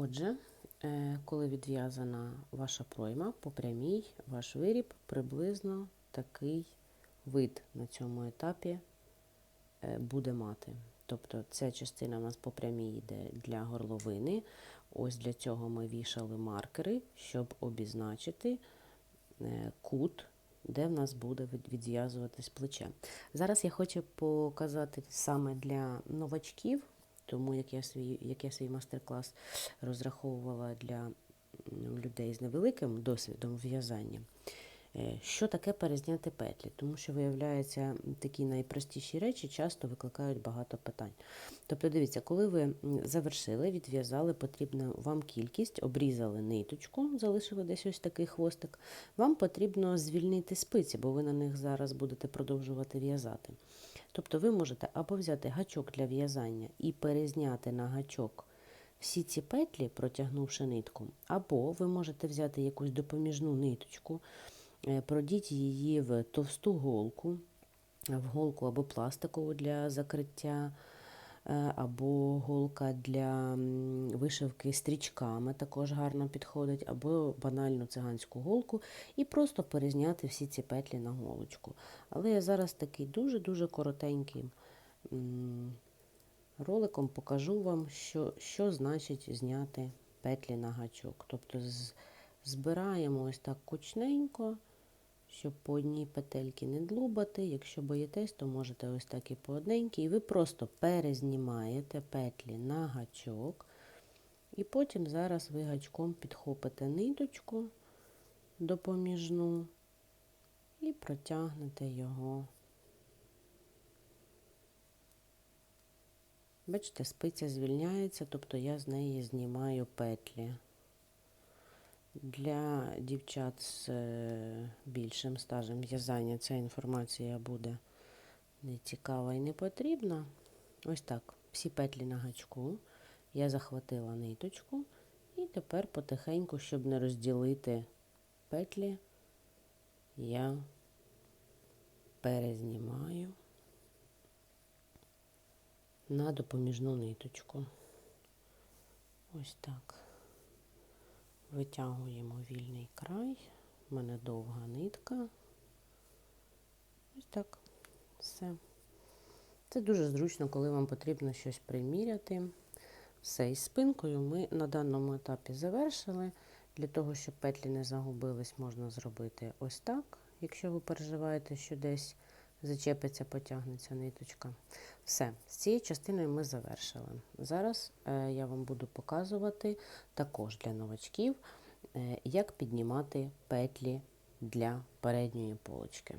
Отже, е, коли відв'язана ваша пройма по прямій, ваш виріб приблизно такий вид на цьому етапі е, буде мати. Тобто ця частина у нас по прямій йде для горловини. Ось для цього ми вішали маркери, щоб обізначити е, кут, де в нас буде відв'язуватись плече. Зараз я хочу показати саме для новачків, тому як я свій, як я свій майстер-клас розраховувала для людей з невеликим досвідом в'язання. Е, Що таке перезняти петлі? Тому що, виявляється, такі найпростіші речі часто викликають багато питань. Тобто, дивіться, коли ви завершили, відв'язали потрібну вам кількість, обрізали ниточку, залишили десь ось такий хвостик, вам потрібно звільнити спиці, бо ви на них зараз будете продовжувати в'язати. Тобто ви можете або взяти гачок для в'язання і перезняти на гачок всі ці петлі, протягнувши нитку, або ви можете взяти якусь допоміжну ниточку, е, продіть її в товсту голку, в голку або пластикову для закриття, або голка для вишивки стрічками також гарно підходить, або банальну циганську голку, і просто перезняти всі ці петлі на голочку. Але я зараз такий дуже-дуже коротенький роликом покажу вам, що, що значить зняти петлі на гачок. Тобто збираємо ось так кучненько, щоб по одній петельці не длубати. Якщо боїтесь, то можете ось так і по одненькій. І ви просто перезнімаєте петлі на гачок. І потім зараз ви гачком підхопите ниточку допоміжну і протягнете його. Бачите, спиця звільняється, тобто я з неї знімаю петлі. Для дівчат з е, більшим стажем в'язання ця інформація буде не цікава і не потрібна. Ось так, всі петлі на гачку. Я захватила ниточку і тепер потихеньку, щоб не розділити петлі, я перезнімаю на допоміжну ниточку. Ось так. Витягуємо вільний край. У мене довга нитка. Ось так. Все. Це дуже зручно, коли вам потрібно щось приміряти. Все, із спинкою ми на даному етапі завершили. Для того, щоб петлі не загубились, можна зробити ось так. Якщо ви переживаєте, що десь зачепиться, потягнеться ниточка. Все, з цією частиною ми завершили. Зараз е, я вам буду показувати також для новачків, е, як піднімати петлі для передньої полочки.